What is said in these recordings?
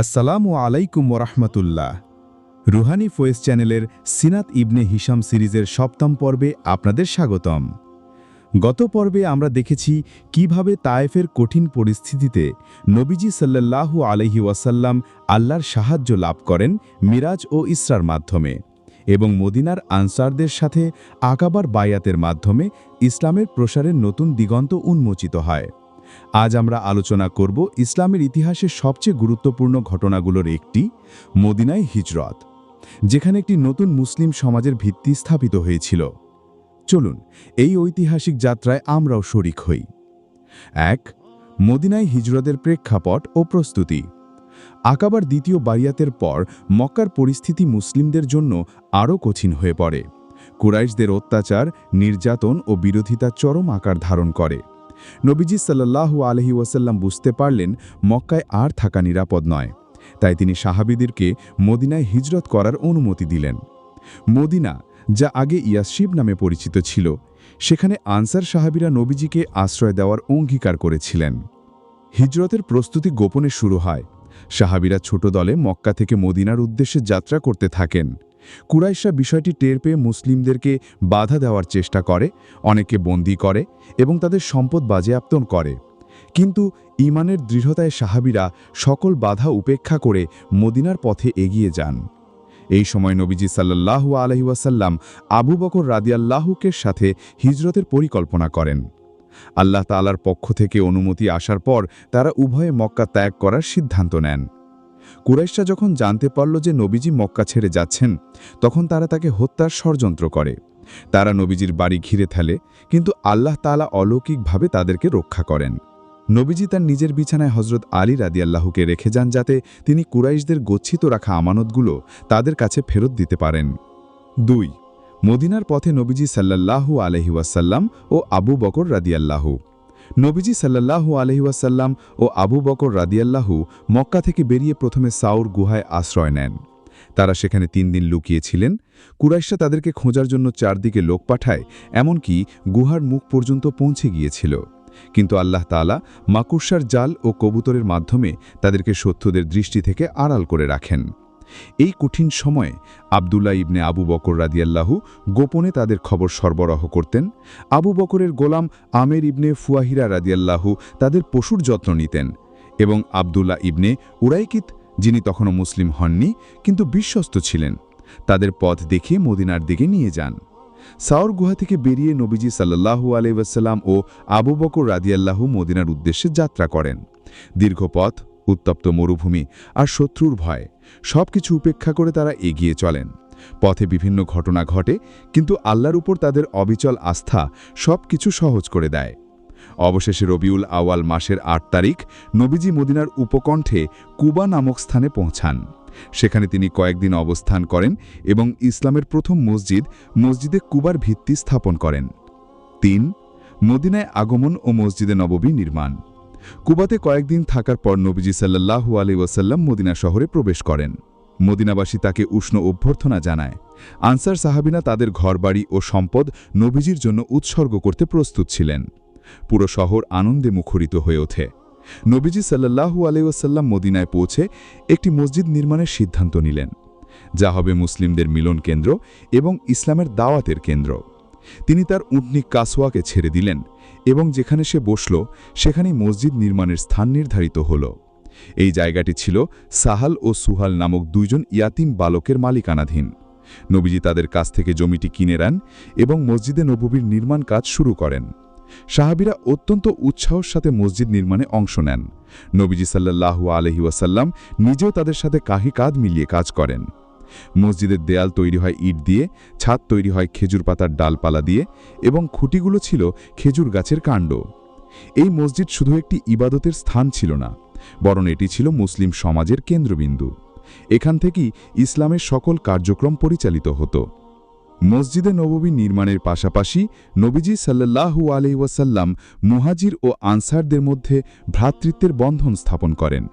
আসসালামু আলাইকুম ওরহমতুল্লাহ। রুহানি ফয়েস চ্যানেলের সিনাত ইবনে হিসাম সিরিজের সপ্তম পর্বে আপনাদের স্বাগতম। গত পর্বে আমরা দেখেছি কীভাবে তায়েফের কঠিন পরিস্থিতিতে নবীজি সাল্লাল্লাহু আলহি ওয়াসাল্লাম আল্লাহর সাহায্য লাভ করেন মিরাজ ও ইসরার মাধ্যমে এবং মদিনার আনসারদের সাথে আকাবার বায়াতের মাধ্যমে ইসলামের প্রসারের নতুন দিগন্ত উন্মোচিত হয়। আজ আমরা আলোচনা করব ইসলামের ইতিহাসের সবচেয়ে গুরুত্বপূর্ণ ঘটনাগুলোর একটি, মদিনায় হিজরত, যেখানে একটি নতুন মুসলিম সমাজের ভিত্তি স্থাপিত হয়েছিল। চলুন, এই ঐতিহাসিক যাত্রায় আমরাও শরিক হই। এক, মদিনায় হিজরতের প্রেক্ষাপট ও প্রস্তুতি। আকাবার দ্বিতীয় বারিয়াতের পর মক্কার পরিস্থিতি মুসলিমদের জন্য আরও কঠিন হয়ে পড়ে। কুরাইশদের অত্যাচার, নির্যাতন ও বিরোধিতা চরম আকার ধারণ করে। নবীজি সাল্লাল্লাহু আলহি ওয়াসাল্লাম বুঝতে পারলেন মক্কায় আর থাকা নিরাপদ নয়। তাই তিনি সাহাবিদেরকে মদিনায় হিজরত করার অনুমতি দিলেন। মদিনা, যা আগে ইয়াসিব নামে পরিচিত ছিল, সেখানে আনসার সাহাবিরা নবীজিকে আশ্রয় দেওয়ার অঙ্গীকার করেছিলেন। হিজরতের প্রস্তুতি গোপনে শুরু হয়। সাহাবিরা ছোট দলে মক্কা থেকে মদিনার উদ্দেশ্যে যাত্রা করতে থাকেন। কুরাইশা বিষয়টি টের পেয়ে মুসলিমদেরকে বাধা দেওয়ার চেষ্টা করে অনেকে বন্দি করে এবং তাদের সম্পদ বাজেয়াপ্তন করে। কিন্তু ইমানের দৃঢ়তায় সাহাবিরা সকল বাধা উপেক্ষা করে মদিনার পথে এগিয়ে যান। এই সময় নবীজি সাল্লাল্লাহু আলহি ওয়াসাল্লাম আবু বকর রাদিয়াল্লাহুকের সাথে হিজরতের পরিকল্পনা করেন। আল্লাহ তালার পক্ষ থেকে অনুমতি আসার পর তারা উভয়ে মক্কা ত্যাগ করার সিদ্ধান্ত নেন। কুরাইশরা যখন জানতে পারল যে নবীজি মক্কা ছেড়ে যাচ্ছেন, তখন তারা তাকে হত্যার ষড়যন্ত্র করে। তারা নবীজির বাড়ি ঘিরে ফেলে, কিন্তু আল্লাহ তালা অলৌকিকভাবে তাদেরকে রক্ষা করেন। নবীজি তার নিজের বিছানায় হজরত আলী রাদিয়াল্লাহুকে রেখে যান যাতে তিনি কুরাইশদের গচ্ছিত রাখা আমানতগুলো তাদের কাছে ফেরত দিতে পারেন। দুই, মদিনার পথে নবীজি সাল্লাল্লাহু আলহি ওয়াসাল্লাম ও আবু বকর রাদিয়াল্লাহু। নবীজি সাল্লাল্লাহু আলহি ওয়াসাল্লাম ও আবু বকর রাদিয়াল্লাহু মক্কা থেকে বেরিয়ে প্রথমে সাউর গুহায় আশ্রয় নেন। তারা সেখানে তিন দিন লুকিয়েছিলেন। কুরাইশা তাদেরকে খোঁজার জন্য চারদিকে লোক পাঠায়, এমনকি গুহার মুখ পর্যন্ত পৌঁছে গিয়েছিল। কিন্তু আল্লাহ তালা মাকুর্সার জাল ও কবুতরের মাধ্যমে তাদেরকে শত্রুদের দৃষ্টি থেকে আড়াল করে রাখেন। এই কঠিন সময়ে আবদুল্লাহ ইবনে আবু বকর রাদিয়াল্লাহু গোপনে তাদের খবর সরবরাহ করতেন। আবু বকরের গোলাম আমের ইবনে ফুয়াহিরা রাদিয়াল্লাহু তাদের পশুর যত্ন নিতেন এবং আবদুল্লাহ ইবনে উরাইকিত, যিনি তখনও মুসলিম হননি, কিন্তু বিশ্বস্ত ছিলেন। তাদের পথ দেখিয়ে মদিনার দিকে নিয়ে যান। সাওর গুহা থেকে বেরিয়ে নবীজি সাল্লাহু আলাইসাল্লাম ও আবু বকর রাদিয়াল্লাহু মদিনার উদ্দেশ্যে যাত্রা করেন। দীর্ঘ পথ উত্তপ্ত মরুভূমি আর শত্রুর ভয়। সব কিছু উপেক্ষা করে তারা এগিয়ে চলেন। পথে বিভিন্ন ঘটনা ঘটে, কিন্তু আল্লাহর উপর তাদের অবিচল আস্থা সব কিছু সহজ করে দেয়। অবশেষে রবিউল আওয়াল মাসের আট তারিখ নবীজি মদিনার উপকণ্ঠে কুবা নামক স্থানে পৌঁছান। সেখানে তিনি কয়েকদিন অবস্থান করেন এবং ইসলামের প্রথম মসজিদ মসজিদে কুবার ভিত্তি স্থাপন করেন। তিন, মদিনায় আগমন ও মসজিদে নববী নির্মাণ। কুবাতে কয়েকদিন থাকার পর নবীজি সাল্লাহু আলি ওয়াসাল্লাম মদিনা শহরে প্রবেশ করেন। মদিনাবাসী তাকে উষ্ণ অভ্যর্থনা জানায়। আনসার সাহাবিনা তাদের ঘরবাড়ি ও সম্পদ নবীজির জন্য উৎসর্গ করতে প্রস্তুত ছিলেন। পুরো শহর আনন্দে মুখরিত হয়ে ওঠে। নবীজি সাল্লাহু আলাইসাল্লাম মদিনায় পৌঁছে একটি মসজিদ নির্মাণের সিদ্ধান্ত নিলেন। যা হবে মুসলিমদের মিলন কেন্দ্র এবং ইসলামের দাওয়াতের কেন্দ্র। তিনি তার উটনি কাসওয়াকে ছেড়ে দিলেন এবং যেখানে সে বসল, সেখানেই মসজিদ নির্মাণের স্থান নির্ধারিত হল। এই জায়গাটি ছিল সাহাল ও সুহাল নামক দুইজন ইয়াতিম বালকের মালিকানাধীন। নবীজি তাদের কাছ থেকে জমিটি কিনে নেন এবং মসজিদে নববীর নির্মাণ কাজ শুরু করেন। সাহাবিরা অত্যন্ত উৎসাহর সাথে মসজিদ নির্মাণে অংশ নেন। নবীজি সাল্লাহু আলহি ওয়াসাল্লাম নিজেও তাদের সাথে কাহি কাঁধ মিলিয়ে কাজ করেন। মসজিদের দেয়াল তৈরি হয় ইট দিয়ে, ছাদ তৈরি হয় খেজুর পাতার ডালপালা দিয়ে এবং খুঁটিগুলো ছিল খেজুর গাছের কাণ্ড। এই মসজিদ শুধু একটি ইবাদতের স্থান ছিল না, বরং এটি ছিল মুসলিম সমাজের কেন্দ্রবিন্দু। এখান থেকেই ইসলামের সকল কার্যক্রম পরিচালিত হতো। মসজিদে নববী নির্মাণের পাশাপাশি নবীজি সাল্লাল্লাহু আলি ওয়াসাল্লাম মুহাজির ও আনসারদের মধ্যে ভ্রাতৃত্বের বন্ধন স্থাপন করেন।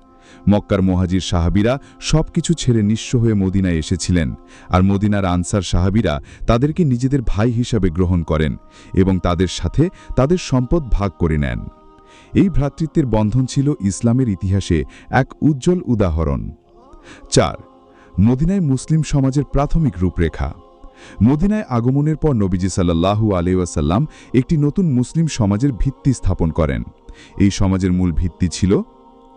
মক্কার মোহাজির সাহাবিরা সব কিছু ছেড়ে নিঃস্ব হয়ে মদিনায় এসেছিলেন আর মদিনার আনসার সাহাবিরা তাদেরকে নিজেদের ভাই হিসাবে গ্রহণ করেন এবং তাদের সাথে তাদের সম্পদ ভাগ করে নেন। এই ভ্রাতৃত্বের বন্ধন ছিল ইসলামের ইতিহাসে এক উজ্জ্বল উদাহরণ। চার, মদিনায় মুসলিম সমাজের প্রাথমিক রূপরেখা। মদিনায় আগমনের পর নবীজি সাল্লাল্লাহু আলাইসাল্লাম একটি নতুন মুসলিম সমাজের ভিত্তি স্থাপন করেন। এই সমাজের মূল ভিত্তি ছিল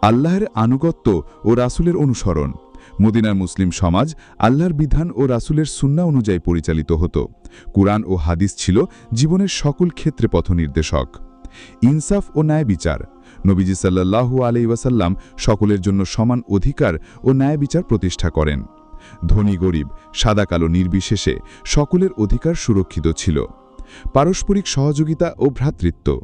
আল্লাহর আনুগত্য ও রাসুলের অনুসরণ। মদিনার মুসলিম সমাজ আল্লাহর বিধান ও রাসুলের সুন্না অনুযায়ী পরিচালিত হতো। কুরআন ও হাদিস ছিল জীবনের সকল ক্ষেত্রে পথনির্দেশক। ইনসাফ ও ন্যায় বিচার। নবীজি সাল্লাল্লাহু আলি ওয়াসাল্লাম সকলের জন্য সমান অধিকার ও ন্যায় বিচার প্রতিষ্ঠা করেন। ধনী গরিব, সাদা কালো নির্বিশেষে সকলের অধিকার সুরক্ষিত ছিল। পারস্পরিক সহযোগিতা ও ভ্রাতৃত্ব।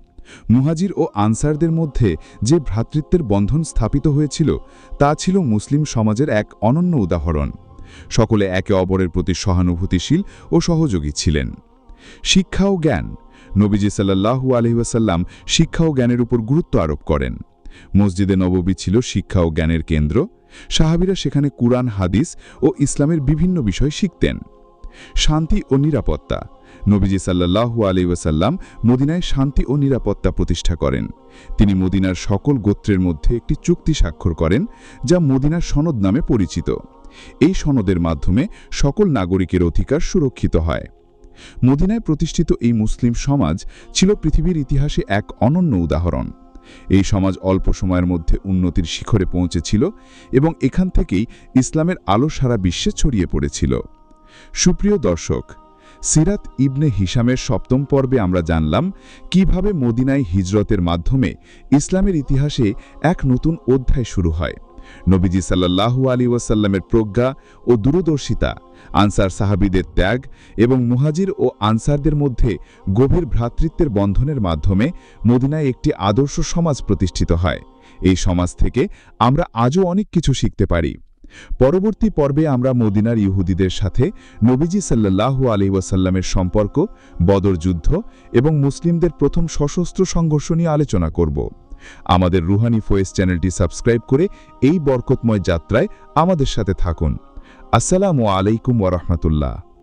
মুহাজির ও আনসারদের মধ্যে যে ভ্রাতৃত্বের বন্ধন স্থাপিত হয়েছিল, তা ছিল মুসলিম সমাজের এক অনন্য উদাহরণ। সকলে একে অপরের প্রতি সহানুভূতিশীল ও সহযোগী ছিলেন। শিক্ষা ও জ্ঞান। নবীজি সাল্লাহু আলহিহাসাল্লাম শিক্ষা ও জ্ঞানের উপর গুরুত্ব আরোপ করেন। মসজিদে নববী ছিল শিক্ষা ও জ্ঞানের কেন্দ্র। সাহাবিরা সেখানে কুরআন, হাদিস ও ইসলামের বিভিন্ন বিষয় শিখতেন। শান্তি ও নিরাপত্তা। নবীজি সাল্লাহু আলি ওয়াসাল্লাম মদিনায় শান্তি ও নিরাপত্তা প্রতিষ্ঠা করেন। তিনি মদিনার সকল গোত্রের মধ্যে একটি চুক্তি স্বাক্ষর করেন, যা মদিনার সনদ নামে পরিচিত। এই সনদের মাধ্যমে সকল নাগরিকের অধিকার সুরক্ষিত হয়। মদিনায় প্রতিষ্ঠিত এই মুসলিম সমাজ ছিল পৃথিবীর ইতিহাসে এক অনন্য উদাহরণ। এই সমাজ অল্প সময়ের মধ্যে উন্নতির শিখরে পৌঁছেছিল এবং এখান থেকেই ইসলামের আলো সারা বিশ্বে ছড়িয়ে পড়েছিল। সুপ্রিয় দর্শক, সিরাত ইবনে হিসামের সপ্তম পর্বে আমরা জানলাম কীভাবে মদিনায় হিজরতের মাধ্যমে ইসলামের ইতিহাসে এক নতুন অধ্যায় শুরু হয়। নবীজি সাল্লাল্লাহু আলী ওয়াসাল্লামের প্রজ্ঞা ও দূরদর্শিতা, আনসার সাহাবিদের ত্যাগ এবং মুহাজির ও আনসারদের মধ্যে গভীর ভ্রাতৃত্বের বন্ধনের মাধ্যমে মদিনায় একটি আদর্শ সমাজ প্রতিষ্ঠিত হয়। এই সমাজ থেকে আমরা আজও অনেক কিছু শিখতে পারি। পরবর্তী পর্বে আমরা মদিনার ইহুদিদের সাথে নবীজি সাল্লাল্লাহু আলি ওয়াসাল্লামের সম্পর্ক, বদর যুদ্ধ এবং মুসলিমদের প্রথম সশস্ত্র সংঘর্ষ নিয়ে আলোচনা করব। আমাদের রুহানি ফয়েস চ্যানেলটি সাবস্ক্রাইব করে এই বরকতময় যাত্রায় আমাদের সাথে থাকুন। আসসালামু আলাইকুম ওরহমতুল্লাহ